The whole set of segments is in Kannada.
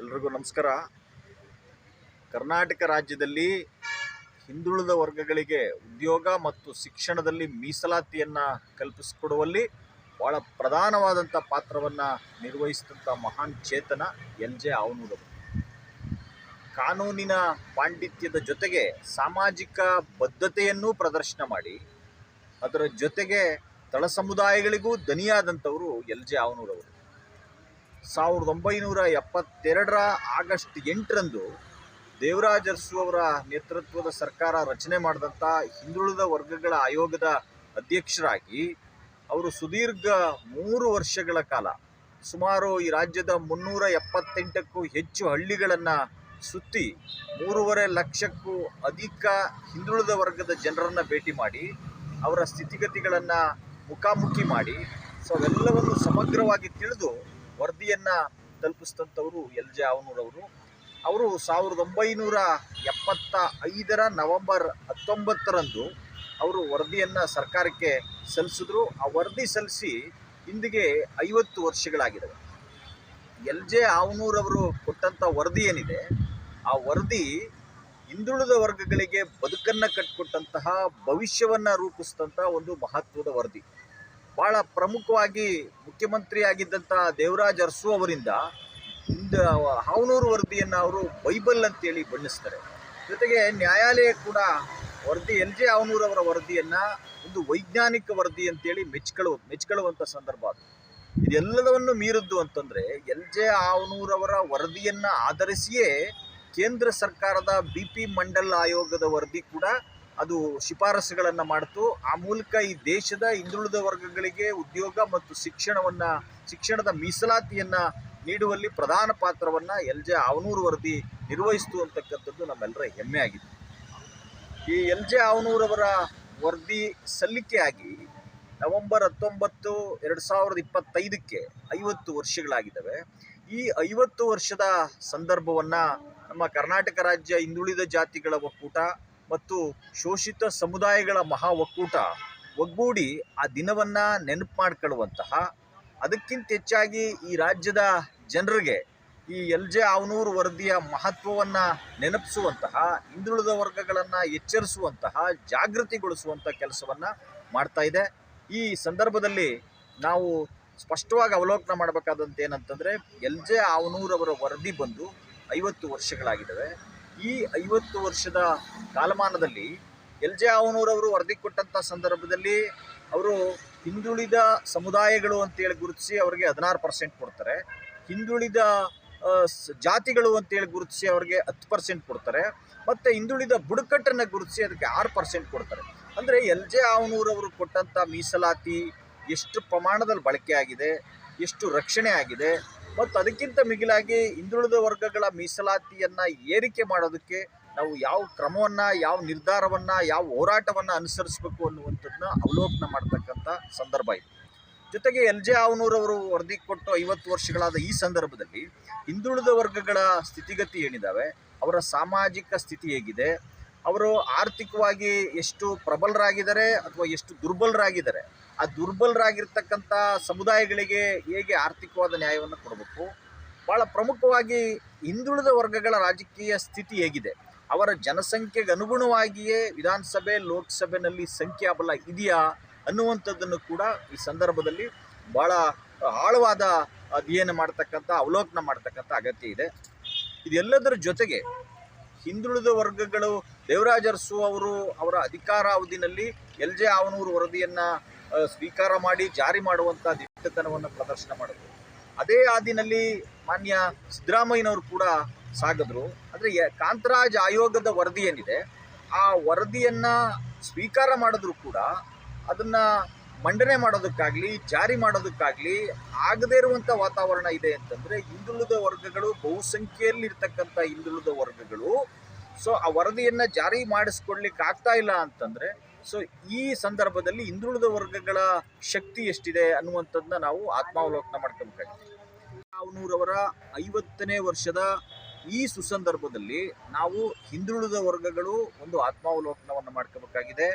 ಎಲ್ರಿಗೂ ನಮಸ್ಕಾರ. ಕರ್ನಾಟಕ ರಾಜ್ಯದಲ್ಲಿ ಹಿಂದುಳಿದ ವರ್ಗಗಳಿಗೆ ಉದ್ಯೋಗ ಮತ್ತು ಶಿಕ್ಷಣದಲ್ಲಿ ಮೀಸಲಾತಿಯನ್ನು ಕಲ್ಪಿಸಿಕೊಡುವಲ್ಲಿ ಭಾಳ ಪ್ರಧಾನವಾದಂಥ ಪಾತ್ರವನ್ನು ನಿರ್ವಹಿಸಿದಂಥ ಮಹಾನ್ ಚೇತನ ಎಲ್ ಜೆ ಕಾನೂನಿನ ಪಾಂಡಿತ್ಯದ ಜೊತೆಗೆ ಸಾಮಾಜಿಕ ಬದ್ಧತೆಯನ್ನೂ ಪ್ರದರ್ಶನ ಮಾಡಿ, ಅದರ ಜೊತೆಗೆ ತಳ ಸಮುದಾಯಗಳಿಗೂ ದನಿಯಾದಂಥವರು ಎಲ್ ಜೆ ಆವನೂರವರು ಸಾವಿರದ ಒಂಬೈನೂರ ಎಪ್ಪತ್ತೆರಡರ ಆಗಸ್ಟ್ ಎಂಟರಂದು ದೇವರಾಜ ಅರಸು ಅವರ ನೇತೃತ್ವದ ಸರ್ಕಾರ ರಚನೆ ಮಾಡಿದಂಥ ಹಿಂದುಳಿದ ವರ್ಗಗಳ ಆಯೋಗದ ಅಧ್ಯಕ್ಷರಾಗಿ ಅವರು ಸುದೀರ್ಘ ಮೂರು ವರ್ಷಗಳ ಕಾಲ, ಸುಮಾರು ಈ ರಾಜ್ಯದ ಮುನ್ನೂರ ಎಪ್ಪತ್ತೆಂಟಕ್ಕೂ ಹೆಚ್ಚು ಹಳ್ಳಿಗಳನ್ನು ಸುತ್ತಿ ಮೂರುವರೆ ಲಕ್ಷಕ್ಕೂ ಅಧಿಕ ಹಿಂದುಳಿದ ವರ್ಗದ ಜನರನ್ನು ಭೇಟಿ ಮಾಡಿ, ಅವರ ಸ್ಥಿತಿಗತಿಗಳನ್ನು ಮುಖಾಮುಖಿ ಮಾಡಿ, ಸೊ ಅವೆಲ್ಲವನ್ನು ಸಮಗ್ರವಾಗಿ ತಿಳಿದು ವರದಿಯನ್ನು ತಲುಪಿಸಿದಂಥವರು ಎಲ್ ಜೆ ಆವನೂರವರು. ಅವರು ಸಾವಿರದ ಒಂಬೈನೂರ ಎಪ್ಪತ್ತ ಐದರ ನವೆಂಬರ್ ಹತ್ತೊಂಬತ್ತರಂದು ಅವರು ವರದಿಯನ್ನು ಸರ್ಕಾರಕ್ಕೆ ಸಲ್ಲಿಸಿದ್ರು. ಆ ವರದಿ ಸಲ್ಲಿಸಿ ಇಂದಿಗೆ ಐವತ್ತು ವರ್ಷಗಳಾಗಿದ್ದಾವೆ ಎಲ್ ಜೆ ಆವನೂರವರು ಕೊಟ್ಟಂಥ ವರದಿ ಏನಿದೆ, ಆ ವರದಿ ಹಿಂದುಳಿದ ವರ್ಗಗಳಿಗೆ ಬದುಕನ್ನು ಕಟ್ಟಿಕೊಟ್ಟಂತಹ ಭವಿಷ್ಯವನ್ನು ರೂಪಿಸಿದಂಥ ಒಂದು ಮಹತ್ವದ ವರದಿ. ಭಾಳ ಪ್ರಮುಖವಾಗಿ ಮುಖ್ಯಮಂತ್ರಿಯಾಗಿದ್ದಂಥ ದೇವರಾಜ್ ಅರಸು ಅವರಿಂದ ಇಂದ ಹಾವನೂರು ವರದಿಯನ್ನು ಅವರು ಬೈಬಲ್ ಅಂತೇಳಿ ಬಣ್ಣಿಸ್ತಾರೆ. ಜೊತೆಗೆ ನ್ಯಾಯಾಲಯ ಕೂಡ ವರದಿ, ಎಲ್ ಜೆ ಅವರ ವರದಿಯನ್ನು ಒಂದು ವೈಜ್ಞಾನಿಕ ವರದಿ ಅಂತೇಳಿ ಮೆಚ್ಕೊಳ್ಳುವ ಮೆಚ್ಕೊಳ್ಳುವಂಥ ಸಂದರ್ಭ ಅದು. ಇದೆಲ್ಲದವನ್ನು ಮೀರಿದ್ದು ಅಂತಂದರೆ ಎಲ್ ಜೆ ಆವನೂರವರ ವರದಿಯನ್ನು ಆಧರಿಸಿಯೇ ಕೇಂದ್ರ ಸರ್ಕಾರದ ಬಿ ಪಿ ಮಂಡಲ್ ಆಯೋಗದ ವರದಿ ಕೂಡ ಅದು ಶಿಫಾರಸುಗಳನ್ನು ಮಾಡಿತು. ಆ ಮೂಲಕ ಈ ದೇಶದ ಹಿಂದುಳಿದ ವರ್ಗಗಳಿಗೆ ಉದ್ಯೋಗ ಮತ್ತು ಶಿಕ್ಷಣವನ್ನು, ಶಿಕ್ಷಣದ ಮೀಸಲಾತಿಯನ್ನು ನೀಡುವಲ್ಲಿ ಪ್ರಧಾನ ಪಾತ್ರವನ್ನು ಎಲ್ ಜೆ ಅವನೂರ್ ವರದಿ ನಿರ್ವಹಿಸ್ತು ಅಂತಕ್ಕಂಥದ್ದು ನಮ್ಮೆಲ್ಲರ ಹೆಮ್ಮೆ ಆಗಿದೆ. ಈ ಎಲ್ ಜೆ ಅವನೂರವರ ವರದಿ ಸಲ್ಲಿಕೆಯಾಗಿ ನವೆಂಬರ್ ಹತ್ತೊಂಬತ್ತು ಎರಡು ಸಾವಿರದ ಇಪ್ಪತ್ತೈದಕ್ಕೆ ಐವತ್ತು ವರ್ಷಗಳಾಗಿದ್ದಾವೆ. ಈ ಐವತ್ತು ವರ್ಷದ ಸಂದರ್ಭವನ್ನು ನಮ್ಮ ಕರ್ನಾಟಕ ರಾಜ್ಯ ಹಿಂದುಳಿದ ಜಾತಿಗಳ ಒಕ್ಕೂಟ ಮತ್ತು ಶೋಷಿತ ಸಮುದಾಯಗಳ ಮಹಾ ಒಕ್ಕೂಟ ಒಗ್ಗೂಡಿ ಆ ದಿನವನ್ನು ನೆನಪು ಮಾಡಿಕೊಳ್ಳುವಂತಹ, ಅದಕ್ಕಿಂತ ಹೆಚ್ಚಾಗಿ ಈ ರಾಜ್ಯದ ಜನರಿಗೆ ಈ ಎಲ್ ಜೆ ಆವನೂರು ವರದಿಯ ಮಹತ್ವವನ್ನು ನೆನಪಿಸುವಂತಹ, ಹಿಂದುಳಿದ ವರ್ಗಗಳನ್ನು ಎಚ್ಚರಿಸುವಂತಹ ಜಾಗೃತಿಗೊಳಿಸುವಂಥ ಕೆಲಸವನ್ನು ಮಾಡ್ತಾ ಇದೆ. ಈ ಸಂದರ್ಭದಲ್ಲಿ ನಾವು ಸ್ಪಷ್ಟವಾಗಿ ಅವಲೋಕನ ಮಾಡಬೇಕಾದಂತ ಏನಂತಂದರೆ, ಎಲ್ ಜೆ ಆವನೂರವರ ವರದಿ ಬಂದು ಐವತ್ತು ವರ್ಷಗಳಾಗಿದ್ದಾವೆ. ಈ ಐವತ್ತು ವರ್ಷದ ಕಾಲಮಾನದಲ್ಲಿ ಎಲ್ ಜೆ ಆವನೂರವರು ವರದಿ ಕೊಟ್ಟಂಥ ಸಂದರ್ಭದಲ್ಲಿ ಅವರು ಹಿಂದುಳಿದ ಸಮುದಾಯಗಳು ಅಂತೇಳಿ ಗುರುತಿಸಿ ಅವರಿಗೆ ಹದಿನಾರು ಪರ್ಸೆಂಟ್ ಕೊಡ್ತಾರೆ. ಹಿಂದುಳಿದ ಜಾತಿಗಳು ಅಂತೇಳಿ ಗುರುತಿಸಿ ಅವರಿಗೆ ಹತ್ತು ಪರ್ಸೆಂಟ್ ಕೊಡ್ತಾರೆ. ಮತ್ತು ಹಿಂದುಳಿದ ಬುಡಕಟ್ಟನ್ನು ಗುರುತಿಸಿ ಅದಕ್ಕೆ ಆರು ಪರ್ಸೆಂಟ್ ಕೊಡ್ತಾರೆ. ಅಂದರೆ ಎಲ್ ಜೆ ಅವನೂರವರು ಕೊಟ್ಟಂಥ ಮೀಸಲಾತಿ ಎಷ್ಟು ಪ್ರಮಾಣದಲ್ಲಿ ಬಳಕೆ ಆಗಿದೆ ಎಷ್ಟು ರಕ್ಷಣೆ ಆಗಿದೆ ಮತ್ತು ಅದಕ್ಕಿಂತ ಮಿಗಿಲಾಗಿ ಹಿಂದುಳಿದ ವರ್ಗಗಳ ಮೀಸಲಾತಿಯನ್ನು ಏರಿಕೆ ಮಾಡೋದಕ್ಕೆ ನಾವು ಯಾವ ಕ್ರಮವನ್ನು, ಯಾವ ನಿರ್ಧಾರವನ್ನು, ಯಾವ ಹೋರಾಟವನ್ನು ಅನುಸರಿಸಬೇಕು ಅನ್ನುವಂಥದ್ದನ್ನ ಅವಲೋಕನ ಮಾಡ್ತಕ್ಕಂಥ ಸಂದರ್ಭ ಇದು. ಜೊತೆಗೆ ಎಲ್ ಜೆ ಅವನೂರವರು ವರದಿ ಕೊಟ್ಟು ಐವತ್ತು ವರ್ಷಗಳಾದ ಈ ಸಂದರ್ಭದಲ್ಲಿ ಹಿಂದುಳಿದ ವರ್ಗಗಳ ಸ್ಥಿತಿಗತಿ ಏನಿದ್ದಾವೆ ಅವರ ಸಾಮಾಜಿಕ ಸ್ಥಿತಿ ಹೇಗಿದೆ ಅವರು ಆರ್ಥಿಕವಾಗಿ ಎಷ್ಟು ಪ್ರಬಲರಾಗಿದ್ದಾರೆ ಅಥವಾ ಎಷ್ಟು ದುರ್ಬಲರಾಗಿದ್ದಾರೆ? ಆ ದುರ್ಬಲರಾಗಿರ್ತಕ್ಕಂಥ ಸಮುದಾಯಗಳಿಗೆ ಹೇಗೆ ಆರ್ಥಿಕವಾದ ನ್ಯಾಯವನ್ನು ಕೊಡಬೇಕು? ಭಾಳ ಪ್ರಮುಖವಾಗಿ ಹಿಂದುಳಿದ ವರ್ಗಗಳ ರಾಜಕೀಯ ಸ್ಥಿತಿ ಹೇಗಿದೆ? ಅವರ ಜನಸಂಖ್ಯೆಗೆ ಅನುಗುಣವಾಗಿಯೇ ವಿಧಾನಸಭೆ ಲೋಕಸಭೆಯಲ್ಲಿ ಸಂಖ್ಯಾಬಲ ಇದೆಯಾ ಅನ್ನುವಂಥದ್ದನ್ನು ಕೂಡ ಈ ಸಂದರ್ಭದಲ್ಲಿ ಭಾಳ ಆಳವಾದ ಅಧ್ಯಯನ ಮಾಡ್ತಕ್ಕಂಥ, ಅವಲೋಕನ ಮಾಡ್ತಕ್ಕಂಥ ಅಗತ್ಯ ಇದೆ. ಇದೆಲ್ಲದರ ಜೊತೆಗೆ ಹಿಂದುಳಿದ ವರ್ಗಗಳು ದೇವರಾಜ ಅರಸು ಅವರು ಅವರ ಅಧಿಕಾರ ಅವಧಿನಲ್ಲಿ ಎಲ್ ಜೆ ಆವನೂರು ವರದಿಯನ್ನು ಸ್ವೀಕಾರ ಮಾಡಿ ಜಾರಿ ಮಾಡುವಂಥ ದಿಟ್ಟತನವನ್ನು ಪ್ರದರ್ಶನ ಮಾಡಿದ್ರು. ಅದೇ ಆದಿನಲ್ಲಿ ಮಾನ್ಯ ಸಿದ್ದರಾಮಯ್ಯನವರು ಕೂಡ ಸಾಗಿದ್ರು. ಅಂದರೆ ಕಾಂತರಾಜ್ ಆಯೋಗದ ವರದಿ ಏನಿದೆ, ಆ ವರದಿಯನ್ನು ಸ್ವೀಕಾರ ಮಾಡಿದ್ರು ಕೂಡ ಅದನ್ನು ಮಂಡನೆ ಮಾಡೋದಕ್ಕಾಗಲಿ, ಜಾರಿ ಮಾಡೋದಕ್ಕಾಗಲಿ ಆಗದೇ ಇರುವಂಥ ವಾತಾವರಣ ಇದೆ ಅಂತಂದರೆ ಹಿಂದುಳಿದ ವರ್ಗಗಳು ಬಹುಸಂಖ್ಯೆಯಲ್ಲಿ ಇರ್ತಕ್ಕಂಥ ಹಿಂದುಳಿದ ವರ್ಗಗಳು ಸೊ ಆ ವರದಿಯನ್ನು ಜಾರಿ ಮಾಡಿಸ್ಕೊಡ್ಲಿಕ್ಕೆ ಆಗ್ತಾ ಇಲ್ಲ ಅಂತಂದರೆ ಸೊ ಈ ಸಂದರ್ಭದಲ್ಲಿ ಹಿಂದುಳಿದ ವರ್ಗಗಳ ಶಕ್ತಿ ಎಷ್ಟಿದೆ ಅನ್ನುವಂಥದ್ದನ್ನ ನಾವು ಆತ್ಮಾವಲೋಕನ ಮಾಡ್ಕೋಬೇಕಾಗಿದೆ ಅವನೂರವರ ಐವತ್ತನೇ ವರ್ಷದ ಈ ಸುಸಂದರ್ಭದಲ್ಲಿ ನಾವು ಹಿಂದುಳಿದ ವರ್ಗಗಳು ಒಂದು ಆತ್ಮಾವಲೋಕನವನ್ನು ಮಾಡ್ಕೋಬೇಕಾಗಿದೆ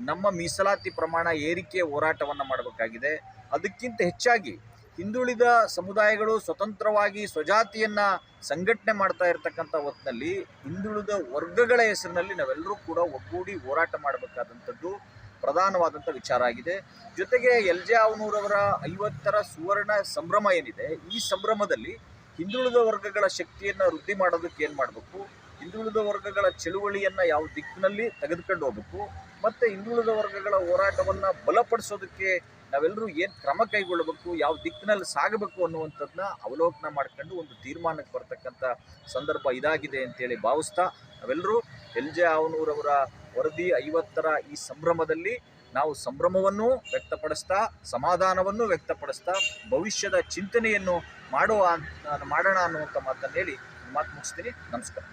ನಮ್ಮ ಮೀಸಲಾತಿ ಪ್ರಮಾಣ ಏರಿಕೆ ಹೋರಾಟವನ್ನು ಮಾಡಬೇಕಾಗಿದೆ. ಅದಕ್ಕಿಂತ ಹೆಚ್ಚಾಗಿ ಹಿಂದುಳಿದ ಸಮುದಾಯಗಳು ಸ್ವತಂತ್ರವಾಗಿ ಸ್ವಜಾತಿಯನ್ನ ಸಂಘಟನೆ ಮಾಡ್ತಾ ಇರತಕ್ಕಂಥ ಹೊತ್ತಿನಲ್ಲಿ ಹಿಂದುಳಿದ ವರ್ಗಗಳ ಹೆಸರಿನಲ್ಲಿ ನಾವೆಲ್ಲರೂ ಕೂಡ ಒಗ್ಗೂಡಿ ಹೋರಾಟ ಮಾಡಬೇಕಾದಂಥದ್ದು ಪ್ರಧಾನವಾದಂಥ ವಿಚಾರ ಆಗಿದೆ. ಜೊತೆಗೆ ಎಲ್ ಜೆ ಅವನೂರವರ ಐವತ್ತರ ಸುವರ್ಣ ಸಂಭ್ರಮ ಏನಿದೆ, ಈ ಸಂಭ್ರಮದಲ್ಲಿ ಹಿಂದುಳಿದ ವರ್ಗಗಳ ಶಕ್ತಿಯನ್ನು ವೃದ್ಧಿ ಮಾಡೋದಕ್ಕೆ ಏನು ಮಾಡಬೇಕು? ಹಿಂದುಳಿದ ವರ್ಗಗಳ ಚಳುವಳಿಯನ್ನು ಯಾವ ದಿಕ್ಕಿನಲ್ಲಿ ತೆಗೆದುಕೊಂಡು ಹೋಗ್ಬೇಕು? ಮತ್ತು ಹಿಂದುಳಿದ ವರ್ಗಗಳ ಹೋರಾಟವನ್ನು ಬಲಪಡಿಸೋದಕ್ಕೆ ನಾವೆಲ್ಲರೂ ಏನು ಕ್ರಮ ಕೈಗೊಳ್ಳಬೇಕು, ಯಾವ ದಿಕ್ಕಿನಲ್ಲಿ ಸಾಗಬೇಕು ಅನ್ನುವಂಥದ್ದನ್ನ ಅವಲೋಕನ ಮಾಡ್ಕೊಂಡು ಒಂದು ತೀರ್ಮಾನಕ್ಕೆ ಬರ್ತಕ್ಕಂಥ ಸಂದರ್ಭ ಇದಾಗಿದೆ ಅಂತೇಳಿ ಭಾವಿಸ್ತಾ ನಾವೆಲ್ಲರೂ ಎಲ್ ಜೆ ಅವನೂರವರ ವರದಿ ಐವತ್ತರ ಈ ಸಂಭ್ರಮದಲ್ಲಿ ನಾವು ಸಂಭ್ರಮವನ್ನು ವ್ಯಕ್ತಪಡಿಸ್ತಾ, ಸಮಾಧಾನವನ್ನು ವ್ಯಕ್ತಪಡಿಸ್ತಾ, ಭವಿಷ್ಯದ ಚಿಂತನೆಯನ್ನು ಮಾಡುವ ಮಾಡೋಣ ಅನ್ನುವಂಥ ಮಾತನ್ನು ಹೇಳಿ, ಮಾತು ಮುಗಿಸ್ತೀನಿ. ನಮಸ್ಕಾರ.